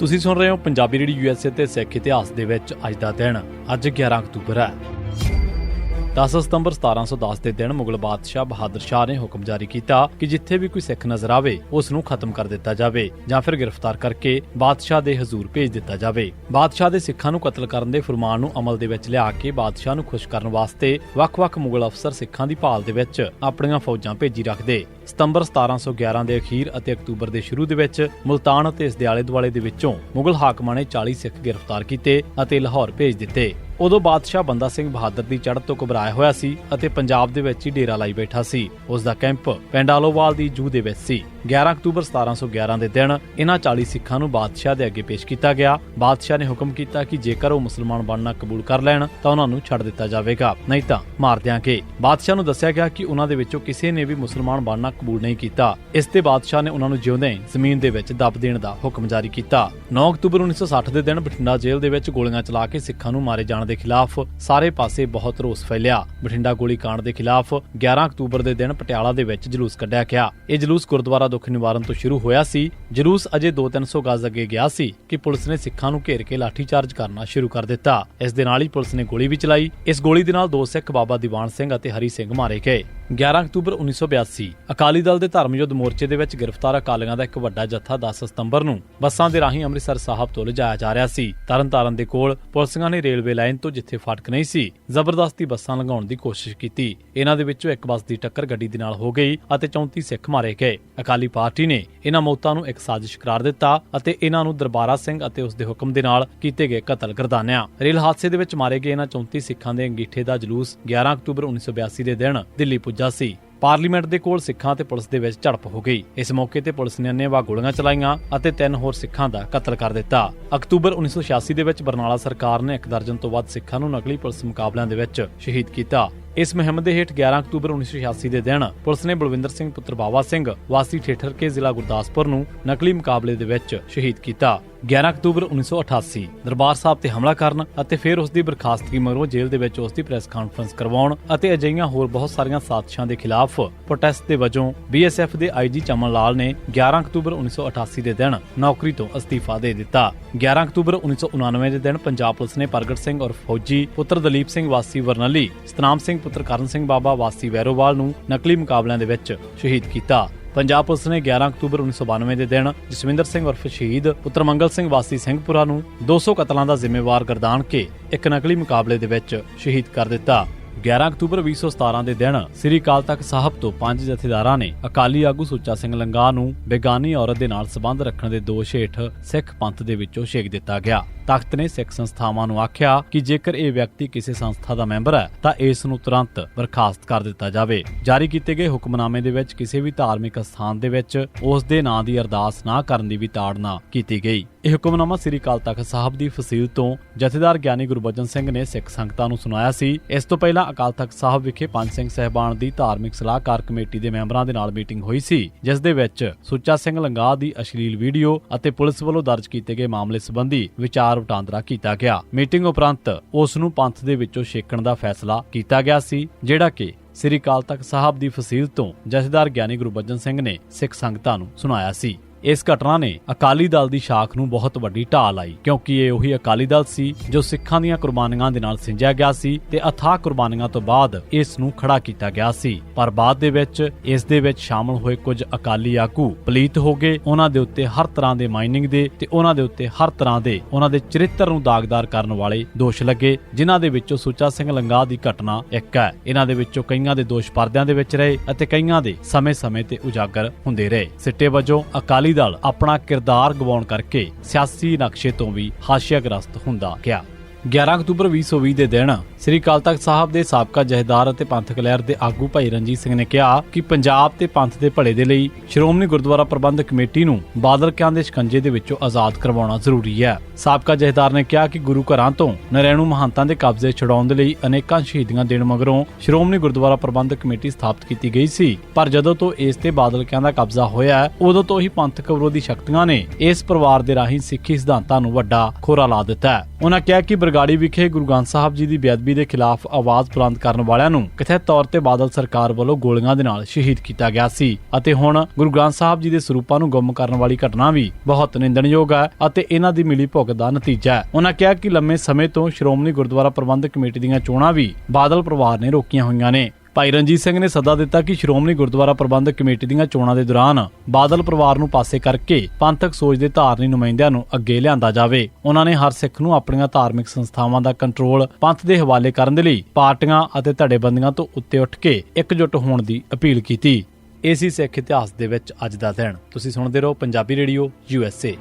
ਤੁਸੀਂ ਸੁਣ ਰਹੇ ਹੋ ਪੰਜਾਬੀ ਰੇਡੀ ਯੂਐਸਏ ਤੇ ਸਿੱਖ ਇਤਿਹਾਸ ਦੇ ਵਿੱਚ ਅੱਜ ਦਾ ਦਿਨ, ਅੱਜ 11 ਅਕਤੂਬਰ ਹੈ। 10 ਸਤੰਬਰ 1710 ਦੇ ਦਿਨ ਮੁਗਲ ਬਾਦਸ਼ਾਹ ਬਹਾਦਰ ਸ਼ਾਹ ਨੇ ਹੁਕਮ ਜਾਰੀ ਕੀਤਾ ਕਿ ਜਿੱਥੇ ਵੀ ਕੋਈ ਸਿੱਖ ਨਜ਼ਰ ਆਵੇ ਉਸ ਨੂੰ ਖਤਮ ਕਰ ਦਿੱਤਾ ਜਾਵੇ ਜਾਂ ਫਿਰ ਗ੍ਰਿਫਤਾਰ ਕਰਕੇ ਬਾਦਸ਼ਾਹ ਦੇ ਹਜ਼ੂਰ ਭੇਜ ਦਿੱਤਾ ਜਾਵੇ। ਬਾਦਸ਼ਾਹ ਦੇ ਸਿੱਖਾਂ ਨੂੰ ਕਤਲ ਕਰਨ ਦੇ ਫਰਮਾਨ ਨੂੰ ਅਮਲ ਦੇ ਵਿੱਚ ਲਿਆ ਕੇ ਬਾਦਸ਼ਾਹ ਨੂੰ ਖੁਸ਼ ਕਰਨ ਵਾਸਤੇ ਵੱਖ-ਵੱਖ ਮੁਗਲ ਅਫਸਰ ਸਿੱਖਾਂ ਦੀ ਭਾਲ ਦੇ ਵਿੱਚ ਆਪਣੀਆਂ ਫੌਜਾਂ ਭੇਜੀ ਰੱਖਦੇ। ਸਤੰਬਰ 1711 ਦੇ ਅਖੀਰ ਅਤੇ ਅਕਤੂਬਰ ਦੇ ਸ਼ੁਰੂ ਦੇ ਵਿੱਚ ਮੁਲਤਾਨ ਅਤੇ ਇਸ ਦੇ ਆਲੇ-ਦੁਆਲੇ ਦੇ ਵਿੱਚੋਂ ਮੁਗਲ ਹਾਕਮਾਂ ਨੇ 40 ਸਿੱਖ ਗ੍ਰਿਫਤਾਰ ਕੀਤੇ ਅਤੇ ਲਾਹੌਰ ਭੇਜ ਦਿੱਤੇ। ਉਦੋਂ ਬਾਦਸ਼ਾਹ ਬੰਦਾ ਸਿੰਘ ਬਹਾਦਰ ਦੀ ਚੜ੍ਹ ਤੋਂ ਘਬਰਾਇਆ ਹੋਇਆ ਸੀ ਅਤੇ ਪੰਜਾਬ ਦੇ ਵਿੱਚ ਹੀ ਡੇਰਾ ਲਾਈ ਬੈਠਾ ਸੀ। ਉਸ ਦਾ ਕੈਂਪ ਪਿੰਡ ਆਲੋਵਾਲ ਦੀ ਜੂਹ ਦੇ ਵਿੱਚ ਸੀ। 11 ਅਕਤੂਬਰ 1711 ਦੇ ਦਿਨ ਇਹਨਾਂ 40 ਸਿੱਖਾਂ ਨੂੰ ਬਾਦਸ਼ਾਹ ਦੇ ਅੱਗੇ ਪੇਸ਼ ਕੀਤਾ ਗਿਆ। ਬਾਦਸ਼ਾਹ ਨੇ ਹੁਕਮ ਕੀਤਾ ਕਿ ਜੇਕਰ ਉਹ ਮੁਸਲਮਾਨ ਬਣਨਾ ਕਬੂਲ ਕਰ ਲੈਣ, ਤਾਂ ਉਹਨਾਂ ਨੂੰ ਛੱਡ ਦਿੱਤਾ ਜਾਵੇਗਾ, ਨਹੀਂ ਤਾਂ ਮਾਰ ਦਿਆਂਗੇ। ਬਾਦਸ਼ਾਹ ਨੂੰ ਦੱਸਿਆ ਗਿਆ ਕਿ ਉਹਨਾਂ ਦੇ ਵਿੱਚੋਂ ਕਿਸੇ ਨੇ ਵੀ ਮੁਸਲਮਾਨ ਬਣਨਾ ਕਬੂਲ ਨਹੀਂ ਕੀਤਾ। ਇਸ ਤੇ ਬਾਦਸ਼ਾਹ ਨੇ ਉਹਨਾਂ ਨੂੰ ਜਿਉਂਦੇ ਜ਼ਮੀਨ ਦੇ ਵਿੱਚ ਦੱਬ ਦੇਣ ਦਾ ਹੁਕਮ ਜਾਰੀ ਕੀਤਾ। 9 ਅਕਤੂਬਰ 1960 ਦੇ ਦਿਨ ਬਠਿੰਡਾ ਜੇਲ੍ਹ ਦੇ ਵਿੱਚ ਗੋਲੀਆਂ ਚਲਾ ਕੇ ਸਿੱਖਾਂ ਨੂੰ ਮਾਰੇ ਜਾਣ ਦੇ ਖਿਲਾਫ ਸਾਰੇ ਪਾਸੇ ਬਹੁਤ ਰੋਸ ਫੈਲਿਆ। ਬਠਿੰਡਾ ਗੋਲੀ ਕਾਂਡ ਦੇ ਖਿਲਾਫ 11 ਅਕਤੂਬਰ ਦੇ ਦਿਨ ਪਟਿਆਲਾ ਦੇ ਵਿੱਚ ਜਲੂਸ ਕੱਢਿਆ ਗਿਆ। ਇਹ ਜਲੂਸ ਗੁਰਦੁਆਰਾ ਦੁੱਖ ਨਿਵਾਰਨ ਤੋਂ ਸ਼ੁਰੂ ਹੋਇਆ ਸੀ। ਜਲੂਸ ਅਜੇ 2-300 ਗਜ਼ ਅੱਗੇ ਗਿਆ ਸੀ ਕਿ ਪੁਲਿਸ ਨੇ ਸਿੱਖਾਂ ਨੂੰ ਘੇਰ ਕੇ ਲਾਠੀਚਾਰਜ ਕਰਨਾ ਸ਼ੁਰੂ ਕਰ ਦਿੱਤਾ। ਇਸ ਦੇ ਨਾਲ ਹੀ ਪੁਲਿਸ ਨੇ ਗੋਲੀ ਵੀ ਚਲਾਈ। ਇਸ ਗੋਲੀ ਦੇ ਨਾਲ ਦੋ ਸਿੱਖ ਬਾਬਾ ਦੀਵਾਨ ਸਿੰਘ ਅਤੇ ਹਰੀ ਸਿੰਘ ਮਾਰੇ ਗਏ। 11 ਅਕਤੂਬਰ 1982 ਅਕਾਲੀ ਦਲ ਦੇ ਧਰਮ ਯੁੱਧ ਮੋਰਚੇ ਦੇ ਵਿੱਚ ਗ੍ਰਿਫਤਾਰ ਅਕਾਲੀਆਂ ਦਾ ਇੱਕ ਵੱਡਾ ਜੱਥਾ 10 ਸਤੰਬਰ ਨੂੰ ਬੱਸਾਂ ਦੇ ਰਾਹੀਂ ਅੰਮ੍ਰਿਤਸਰ ਸਾਹਿਬ ਤੋਂ ਲਿਜਾਇਆ ਜਾ ਰਿਹਾ ਸੀ। ਤਰਨਤਾਰਨ ਦੇ ਕੋਲ ਪੁਲਿਸਾਂ ਨੇ ਰੇਲਵੇ ਲਾਈਨ ਤੋਂ ਜਿੱਥੇ ਫਾਟਕ ਨਹੀਂ ਸੀ, ਜ਼ਬਰਦਸਤੀ ਬੱਸਾਂ ਲੰਘਾਉਣ ਦੀ ਕੋਸ਼ਿਸ਼ ਕੀਤੀ। ਇਹਨਾਂ ਦੇ ਵਿੱਚੋਂ ਇੱਕ ਬੱਸ ਦੀ ਟੱਕਰ ਗੱਡੀ ਦੇ ਨਾਲ ਹੋ ਗਈ ਅਤੇ 34 ਸਿੱਖ ਮਾਰੇ ਗਏ। ਅਕਾਲੀ ਪਾਰਟੀ ਨੇ ਇਹਨਾਂ ਮੌਤਾਂ ਨੂੰ ਇੱਕ ਸਾਜ਼ਿਸ਼ ਕਰਾਰ ਦਿੱਤਾ ਅਤੇ ਇਹਨਾਂ ਨੂੰ ਦਰਬਾਰਾ ਸਿੰਘ ਅਤੇ ਉਸ ਦੇ ਹੁਕਮ ਦੇ ਨਾਲ ਕੀਤੇ ਗਏ ਕਤਲ ਗਰਦਾਨਿਆ। ਰੇਲ ਹਾਦਸੇ ਦੇ ਵਿੱਚ ਮਾਰੇ ਗਏ ਇਹਨਾਂ 34 ਸਿੱਖਾਂ ਦੇ ਅੰਗੀਠੇ ਦਾ ਜਲੂਸ 11 ਅਕਤੂਬਰ 1982 ਦੇ ਦਿਨ ਦਿੱਲੀ ਪੁੱਜਾ ਸੀ। ਪਾਰਲੀਮੈਂਟ ਦੇ ਕੋਲ ਸਿੱਖਾਂ ਤੇ ਪੁਲਿਸ ਦੇ ਵਿੱਚ ਝੜਪ ਹੋ ਗਈ। ਇਸ ਮੌਕੇ ਤੇ ਪੁਲਿਸ ਨੇ ਅੰਨ੍ਹੇਵਾਹ ਗੋਲੀਆਂ ਚਲਾਈਆਂ ਅਤੇ ਤਿੰਨ ਹੋਰ ਸਿੱਖਾਂ ਦਾ ਕਤਲ ਕਰ ਦਿੱਤਾ। ਅਕਤੂਬਰ 1986 ਦੇ ਵਿੱਚ ਬਰਨਾਲਾ ਸਰਕਾਰ ਨੇ ਇੱਕ ਦਰਜਨ ਤੋਂ ਵੱਧ ਸਿੱਖਾਂ ਨੂੰ ਨਕਲੀ ਪੁਲਿਸ ਮੁਕਾਬਲਿਆਂ ਦੇ ਵਿੱਚ ਸ਼ਹੀਦ ਕੀਤਾ। ਇਸ ਮੁਹਿੰਮ ਦੇ ਹੇਠ 11 ਅਕਤੂਬਰ 1986 ਦੇ ਦਿਨ ਪੁਲਿਸ ਨੇ ਬਲਵਿੰਦਰ ਸਿੰਘ ਪੁੱਤਰ ਬਾਵਾ ਸਿੰਘ, ਵਾਸੀ ਠੇਠਰ ਜ਼ਿਲ੍ਹਾ ਗੁਰਦਾਸਪੁਰ ਨੂੰ ਨਕਲੀ ਮੁਕਾਬਲੇ ਦੇ ਵਿੱਚ ਸ਼ਹੀਦ ਕੀਤਾ। 11 ਅਕਤੂਬਰ 1988 ਦਰਬਾਰ ਸਾਹਿਬ ਤੇ ਹਮਲਾ ਕਰਨ ਅਤੇ ਫਿਰ ਉਸ ਦੀ ਬਰਖਾਸਤਗੀ ਮਗਰੋਂ ਜੇਲ੍ਹ ਦੇ ਵਿੱਚ ਉਸ ਦੀ ਪ੍ਰੈਸ ਕਾਨਫਰੰਸ ਕਰਵਾਉਣ ਅਤੇ ਅਜਿਹੀਆਂ ਹੋਰ ਬਹੁਤ ਸਾਰੀਆਂ ਸਾਜ਼ਿਸ਼ਾਂ ਦੇ ਖਿਲਾਫ ਪ੍ਰੋਟੈਸਟ ਦੇ ਵਜੋਂ ਬੀਐਸਐਫ ਦੇ ਆਈਜੀ ਚਮਨ ਲਾਲ ਨੇ 11 ਅਕਤੂਬਰ 1988 ਦੇ ਦਿਨ ਨੌਕਰੀ ਤੋਂ ਅਸਤੀਫਾ ਦੇ ਦਿੱਤਾ। 11 ਅਕਤੂਬਰ 1999 ਦੇ ਦਿਨ ਪੰਜਾਬ ਪੁਲਿਸ ਨੇ ਪ੍ਰਗਟ ਸਿੰਘ ਔਰ ਫੌਜੀ, ਪੁੱਤਰ ਦਲੀਪ ਸਿੰਘ ਵਾਸੀ ਵਰਨਲੀ, ਸਤਨਾਮ ਸਿੰਘ ਪੁੱਤਰ ਕਰਨ ਸਿੰਘ ਬਾਬਾ ਵਾਸੀ ਵੈਰੋਵਾਲ ਨੂੰ ਨਕਲੀ ਮੁਕਾਬਲਿਆਂ ਦੇ ਵਿੱਚ ਸ਼ਹੀਦ ਕੀਤਾ। ਪੰਜਾਬ ਪੁਲਿਸ ਨੇ 11 ਅਕਤੂਬਰ 1992 ਦੇ ਦਿਨ ਜਸਵਿੰਦਰ ਸਿੰਘ ਉਰਫ ਸ਼ਹੀਦ, ਪੁੱਤਰ ਮੰਗਲ ਸਿੰਘ ਵਾਸੀ ਸਿੰਘਪੁਰਾ ਨੂੰ 200 ਕਤਲਾਂ ਦਾ ਜ਼ਿੰਮੇਵਾਰ ਗਰਦਾਨ ਕੇ ਇੱਕ ਨਕਲੀ ਮੁਕਾਬਲੇ ਦੇ ਵਿੱਚ ਸ਼ਹੀਦ ਕਰ ਦਿੱਤਾ। 11 ਅਕਤੂਬਰ 2017 ਦੇ ਦਿਨ ਸ੍ਰੀ ਅਕਾਲ ਤਖਤ ਸਾਹਿਬ ਤੋਂ ਪੰਜ ਜਥੇਦਾਰਾਂ ਨੇ ਅਕਾਲੀ ਆਗੂ ਸੁੱਚਾ ਸਿੰਘ ਲੰਗਾ ਨੂੰ ਬੇਗਾਨੀ ਔਰਤ ਦੇ ਨਾਲ ਸਬੰਧ ਰੱਖਣ ਦੇ ਦੋਸ਼ ਹੇਠ ਸਿੱਖ ਪੰਥ ਦੇ ਵਿੱਚੋਂ ਛੇਕ ਦਿੱਤਾ ਗਿਆ। ਤਖਤ ਨੇ ਸਿੱਖ ਸੰਸਥਾਵਾਂ ਨੂੰ ਆਖਿਆ ਕਿ ਜੇਕਰ ਇਹ ਵਿਅਕਤੀ ਕਿਸੇ ਸੰਸਥਾ ਦਾ ਮੈਂਬਰ ਹੈ, ਤਾਂ ਇਸ ਨੂੰ ਤੁਰੰਤ ਬਰਖਾਸਤ ਕਰ ਦਿੱਤਾ ਜਾਵੇ। ਜਾਰੀ ਕੀਤੇ ਗਏ ਹੁਕਮਨਾਮੇ ਦੇ ਵਿੱਚ ਕਿਸੇ ਵੀ ਧਾਰਮਿਕ ਸਥਾਨ ਦੇ ਵਿੱਚ ਉਸ ਦੇ ਨਾਂ ਦੀ ਅਰਦਾਸ ਨਾ ਕਰਨ ਦੀ ਵੀ ਤਾੜਨਾ ਕੀਤੀ ਗਈ। ਇਹ ਹੁਕਮਨਾਮਾ ਸ੍ਰੀ ਅਕਾਲ ਤਖਤ ਸਾਹਿਬ ਦੀ ਫਸੀਲ ਤੋਂ ਜਥੇਦਾਰ ਗਿਆਨੀ ਗੁਰਬਚਨ ਸਿੰਘ ਨੇ ਸਿੱਖ ਸੰਗਤਾਂ ਨੂੰ ਸੁਣਾਇਆ ਸੀ। ਇਸ ਤੋਂ ਪਹਿਲਾਂ ਅਕਾਲ ਤਖਤ ਸਾਹਿਬ ਵਿਖੇ ਪੰਜ ਸਿੰਘ ਸਹਿਬਾਨ ਦੀ ਧਾਰਮਿਕ ਸਲਾਹਕਾਰ ਕਮੇਟੀ ਦੇ ਮੈਂਬਰਾਂ ਦੇ ਨਾਲ ਮੀਟਿੰਗ ਹੋਈ ਸੀ, ਜਿਸ ਦੇ ਵਿੱਚ ਸੁੱਚਾ ਸਿੰਘ ਲੰਗਾਹ ਦੀ ਅਸ਼ਲੀਲ ਵੀਡੀਓ ਅਤੇ ਪੁਲਿਸ ਵੱਲੋਂ ਦਰਜ ਕੀਤੇ ਗਏ ਮਾਮਲੇ ਸੰਬੰਧੀ ਵਿਚਾਰ ਵਟਾਂਦਰਾ ਕੀਤਾ ਗਿਆ। ਮੀਟਿੰਗ ਉਪਰੰਤ ਉਸ ਨੂੰ ਪੰਥ ਦੇ ਵਿੱਚੋਂ ਛੇਕਣ ਦਾ ਫੈਸਲਾ ਕੀਤਾ ਗਿਆ ਸੀ, ਜਿਹੜਾ ਕਿ ਸ੍ਰੀ ਅਕਾਲ ਤਖਤ ਸਾਹਿਬ ਦੀ ਫਸੀਲ ਤੋਂ ਜਥੇਦਾਰ ਗਿਆਨੀ ਗੁਰਬਚਨ ਸਿੰਘ ਨੇ ਸਿੱਖ ਸੰਗਤਾਂ ਨੂੰ ਸੁਣਾਇਆ ਸੀ। ਇਸ ਘਟਨਾ ਨੇ ਅਕਾਲੀ ਦਲ ਦੀ ਸ਼ਾਖ ਨੂੰ ਬਹੁਤ ਵੱਡੀ ਢਾਲ ਆਈ ਕਿਉਂਕਿ ਇਹ ਉਹੀ ਅਕਾਲੀ ਦਲ ਸੀ ਜੋ ਸਿੱਖਾਂ ਦੀਆਂ ਕੁਰਬਾਨੀਆਂ ਦੇ ਨਾਲ ਸਿੰਜਿਆ ਗਿਆ ਸੀ ਤੇ ਅਥਾਹ ਕੁਰਬਾਨੀਆਂ ਤੋਂ ਬਾਅਦ ਇਸ ਨੂੰ ਖੜਾ ਕੀਤਾ ਗਿਆ ਸੀ। ਪਰ ਬਾਅਦ ਦੇ ਵਿੱਚ ਇਸ ਦੇ ਵਿੱਚ ਸ਼ਾਮਲ ਹੋਏ ਕੁਝ ਅਕਾਲੀ ਆਗੂ ਪਲੀਤ ਹੋ ਗਏ। ਉਹਨਾਂ ਦੇ ਉੱਤੇ ਹਰ ਤਰ੍ਹਾਂ ਦੇ ਮਾਈਨਿੰਗ ਦੇ ਤੇ ਉਹਨਾਂ ਦੇ ਉੱਤੇ ਹਰ ਤਰ੍ਹਾਂ ਦੇ ਉਹਨਾਂ ਦੇ ਚਰਿੱਤਰ ਨੂੰ ਦਾਗਦਾਰ ਕਰਨ ਵਾਲੇ ਦੋਸ਼ ਲੱਗੇ, ਜਿਨ੍ਹਾਂ ਦੇ ਵਿੱਚੋਂ ਸੁੱਚਾ ਸਿੰਘ ਲੰਗਾਹ ਦੀ ਘਟਨਾ ਇੱਕ ਹੈ। ਇਹਨਾਂ ਦੇ ਵਿੱਚੋਂ ਕਈਆਂ ਦੇ ਦੋਸ਼ ਪਰਦਿਆਂ ਦੇ ਵਿੱਚ ਰਹੇ ਅਤੇ ਕਈਆਂ ਦੇ ਸਮੇਂ-ਸਮੇਂ ਤੇ ਉਜਾਗਰ ਹੁੰਦੇ ਰਹੇ। ਸਿੱਟੇ ਵਜੋਂ ਅਕਾਲੀ ਦਲ ਆਪਣਾ ਕਿਰਦਾਰ ਗਵਾਉਣ ਕਰਕੇ ਸਿਆਸੀ ਨਕਸ਼ੇ ਤੋਂ ਵੀ ਹਾਸ਼ੀਆਗ੍ਰਸਤ ਹੁੰਦਾ ਗਿਆ। 11 ਅਕਤੂਬਰ 2020 ਦੇ ਦਿਨ ਸ੍ਰੀ ਅਕਾਲ ਤਖਤ ਸਾਹਿਬ ਦੇ ਸਾਬਕਾ ਜਹੇਦਾਰ ਅਤੇ ਪੰਥਕ ਲਹਿਰ ਦੇ ਆਗੂ ਭਾਈ ਰਣਜੀਤ ਸਿੰਘ ਨੇ ਕਿਹਾ ਕਿ ਪੰਜਾਬ ਤੇ ਪੰਥ ਦੇ ਭਲੇ ਦੇ ਲਈ ਸ਼੍ਰੋਮਣੀ ਗੁਰਦੁਆਰਾ ਪ੍ਰਬੰਧਕ ਕਮੇਟੀ ਨੂੰ ਬਾਦਲ ਕਿਆਂ ਦੇ ਸ਼ਿਕੰਜੇ ਦੇ ਵਿੱਚੋਂ ਆਜ਼ਾਦ ਕਰਵਾਉਣਾ ਜ਼ਰੂਰੀ ਹੈ। ਸਾਬਕਾ ਜਹੇਦਾਰ ਨੇ ਕਿਹਾ ਕਿ ਗੁਰੂ ਘਰਾਂ ਤੋਂ ਨਰੈਣੂ ਮਹੰਤਾਂ ਦੇ ਕਬਜ਼ੇ ਛੁਡਾਉਣ ਦੇ ਲਈ ਅਨੇਕਾਂ ਸ਼ਹੀਦੀਆਂ ਦੇਣ ਮਗਰੋਂ ਸ਼੍ਰੋਮਣੀ ਗੁਰਦੁਆਰਾ ਪ੍ਰਬੰਧਕ ਕਮੇਟੀ ਸਥਾਪਿਤ ਕੀਤੀ ਗਈ ਸੀ। ਪਰ ਜਦੋਂ ਤੋਂ ਇਸ ਤੇ ਬਾਦਲ ਕਿਆਂ ਦਾ ਕਬਜ਼ਾ ਹੋਇਆ ਉਦੋਂ ਤੋਂ ਹੀ ਪੰਥਕ ਵਿਰੋਧੀ ਸ਼ਕਤੀਆਂ ਨੇ ਇਸ ਪਰਿਵਾਰ ਦੇ ਰਾਹੀਂ ਸਿੱਖੀ ਸਿਧਾਂਤਾਂ ਨੂੰ ਵੱਡਾ ਖੋਰਾ ਲਾ ਦਿੱਤਾ ਹੈ। ਉਹਨਾਂ ਕਿਹਾ ਕਿ ਬਰਗਾੜੀ ਵਿਖੇ ਗੁਰੂ ਗ੍ਰੰਥ ਸਾਹਿਬ ਜੀ ਦੀ ਬੇਅਦਬੀ ਗਰੀਬੀ ਦੇ ਖਿਲਾਫ ਆਵਾਜ਼ ਬੁਲੰਦ ਕਰਨ ਵਾਲਿਆਂ ਨੂੰ ਕਥਿਤ ਤੌਰ ਤੇ ਬਾਦਲ ਸਰਕਾਰ ਵੱਲੋਂ ਗੋਲੀਆਂ ਦੇ ਨਾਲ ਸ਼ਹੀਦ ਕੀਤਾ ਗਿਆ ਸੀ। ਅਤੇ ਹੁਣ ਗੁਰੂ ਗ੍ਰੰਥ ਸਾਹਿਬ ਜੀ ਦੇ ਸਰੂਪਾਂ ਨੂੰ ਗੁੰਮ ਕਰਨ ਵਾਲੀ ਘਟਨਾ ਵੀ ਬਹੁਤ ਨਿੰਦਣਯੋਗ ਹੈ ਅਤੇ ਇਹਨਾਂ ਦੀ ਮਿਲੀ ਭੁਗਤ ਦਾ ਨਤੀਜਾ ਹੈ। ਉਹਨਾਂ ਕਿਹਾ ਕਿ ਲੰਮੇ ਸਮੇਂ ਤੋਂ ਸ਼੍ਰੋਮਣੀ ਗੁਰਦੁਆਰਾ ਪ੍ਰਬੰਧਕ ਕਮੇਟੀ ਦੀਆਂ ਚੋਣਾਂ ਵੀ ਬਾਦਲ ਪਰਿਵਾਰ ਨੇ ਰੋਕੀਆਂ ਹੋਈਆਂ ਨੇ। ਭਾਈ ਰਣਜੀਤ ਸਿੰਘ ਨੇ ਸੱਦਾ ਦਿੱਤਾ ਕਿ ਸ਼੍ਰੋਮਣੀ ਗੁਰਦੁਆਰਾ ਪ੍ਰਬੰਧਕ ਕਮੇਟੀ ਦੀਆਂ ਚੋਣਾਂ ਦੇ ਦੌਰਾਨ ਬਾਦਲ ਪਰਿਵਾਰ ਨੂੰ ਪਾਸੇ ਕਰਕੇ ਪੰਥਕ ਸੋਚ ਦੇ ਧਾਰਨੀ ਨੁਮਾਇੰਦਿਆਂ ਨੂੰ ਅੱਗੇ ਲਿਆਂਦਾ ਜਾਵੇ। ਉਹਨਾਂ ਨੇ ਹਰ ਸਿੱਖ ਨੂੰ ਆਪਣੀਆਂ ਧਾਰਮਿਕ ਸੰਸਥਾਵਾਂ ਦਾ ਕੰਟਰੋਲ ਪੰਥ ਦੇ ਹਵਾਲੇ ਕਰਨ ਦੇ ਲਈ ਪਾਰਟੀਆਂ ਅਤੇ ਧੜੇਬੰਦੀਆਂ ਤੋਂ ਉੱਤੇ ਉੱਠ ਕੇ ਇਕਜੁੱਟ ਹੋਣ ਦੀ ਅਪੀਲ ਕੀਤੀ। ਏਸੀ ਸਿੱਖ ਇਤਿਹਾਸ ਦੇ ਵਿੱਚ ਅੱਜ ਦਾ ਦਿਨ। ਤੁਸੀਂ ਸੁਣਦੇ ਰਹੋ ਪੰਜਾਬੀ ਰੇਡੀਓ ਯੂਐਸਏ